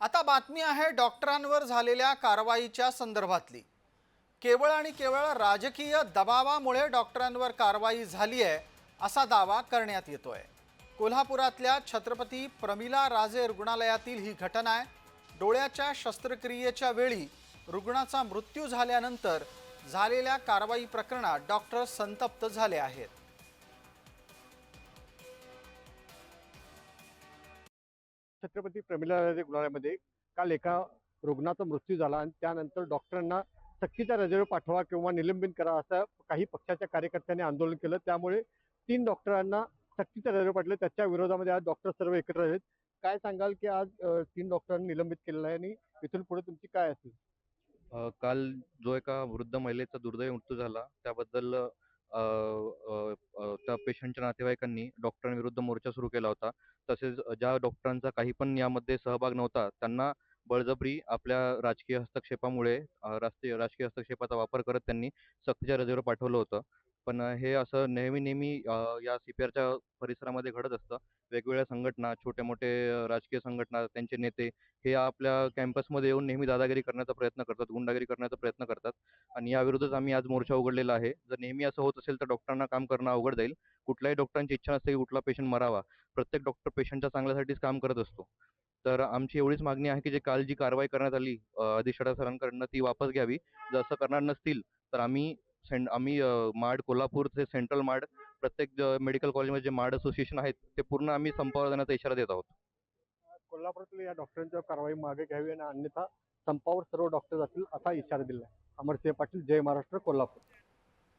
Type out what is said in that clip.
आता बातमी आहे डॉक्टरांवर झालेल्या कारवाईच्या संदर्भातली. केवळ आणि केवळ राजकीय दबावामुळे डॉक्टरांवर कारवाई झाली आहे असा दावा करण्यात येतोय. कोल्हापुरातल्या छत्रपती प्रमिला राजे रुग्णालयातील ही घटना आहे. डोळ्याच्या शस्त्रक्रियेच्या वेळी रुग्णाचा मृत्यू झाल्यानंतर झालेल्या कारवाई प्रकरणात डॉक्टर संतप्त झाले आहेत. छत्रपती प्रमिला रुग्णालयामध्ये काल एका रुग्णाचा मृत्यू झाला आणि त्यानंतर डॉक्टरांना सक्तीच्या रजेवर पाठवा किंवा निलंबित करा असं काही पक्षाच्या कार्यकर्त्यांनी आंदोलन केलं. त्यामुळे तीन डॉक्टरांना सक्तीच्या रजेवर पाठवले. त्याच्या विरोधामध्ये आज डॉक्टर सर्व एकत्र आहेत. काय सांगाल की आज तीन डॉक्टरांनी निलंबित केलेलं आहे आणि इथून पुढे तुमची काय असेल? काल जो एका वृद्ध महिलेचा दुर्दैवी मृत्यू झाला त्याबद्दल त्या पेशंटच्या नातेवाईकांनी डॉक्टरांविरुद्ध मोर्चा सुरू केला होता. तसेच ज्या डॉक्टरांचा काही पण यामध्ये सहभाग नव्हता त्यांना बळजबरी आपल्या राजकीय हस्तक्षेपामुळे राष्ट्रीय राजकीय हस्तक्षेपाचा वापर करत त्यांनी सक्तीच्या रजेवर पाठवलं होतं. पण हे असं नेहमी नेहमी अ, या सी पी आरच्या परिसरामध्ये घडत असतं. वेगवेगळ्या संघटना छोटे मोठे अ, राजकीय संघटना त्यांचे नेते हे आपल्या कॅम्पसमध्ये येऊन नेहमी दादागिरी करण्याचा प्रयत्न करतात गुंडागिरी करण्याचा प्रयत्न करतात आणि याविरुद्धच आम्ही आज मोर्चा उघडलेला आहे. जर नेहमी असं होत असेल तर डॉक्टरांना काम करणं अवघड जाईल. कुठल्याही डॉक्टरांची इच्छा नसते की कुठला पेशंट मरावा. प्रत्येक डॉक्टर पेशंटच्या चांगल्यासाठीच काम करत असतो. तर आमची एवढीच मागणी आहे की जे काल जी कारवाई करण्यात आली अ, अधिष्ठाता सरांकडनं ती वापस घ्यावी. जर असं करणार नसतील तर आम्ही सेंड आम्ही अ, माड कोल्हापूरचे सेंट्रल माड प्रत्येक मेडिकल कॉलेजमध्ये जे माड असोसिएशन आहेत ते पूर्ण आम्ही संपावर जाण्याचा इशारा देत आहोत. कोल्हापुरातील या डॉक्टरांच्या कारवाई मागे घ्यावी आणि अन्यथा संपावर सर्व डॉक्टर जातील असा इशारा दिला अमरसिंह पाटील जय महाराष्ट्र कोल्हापूर.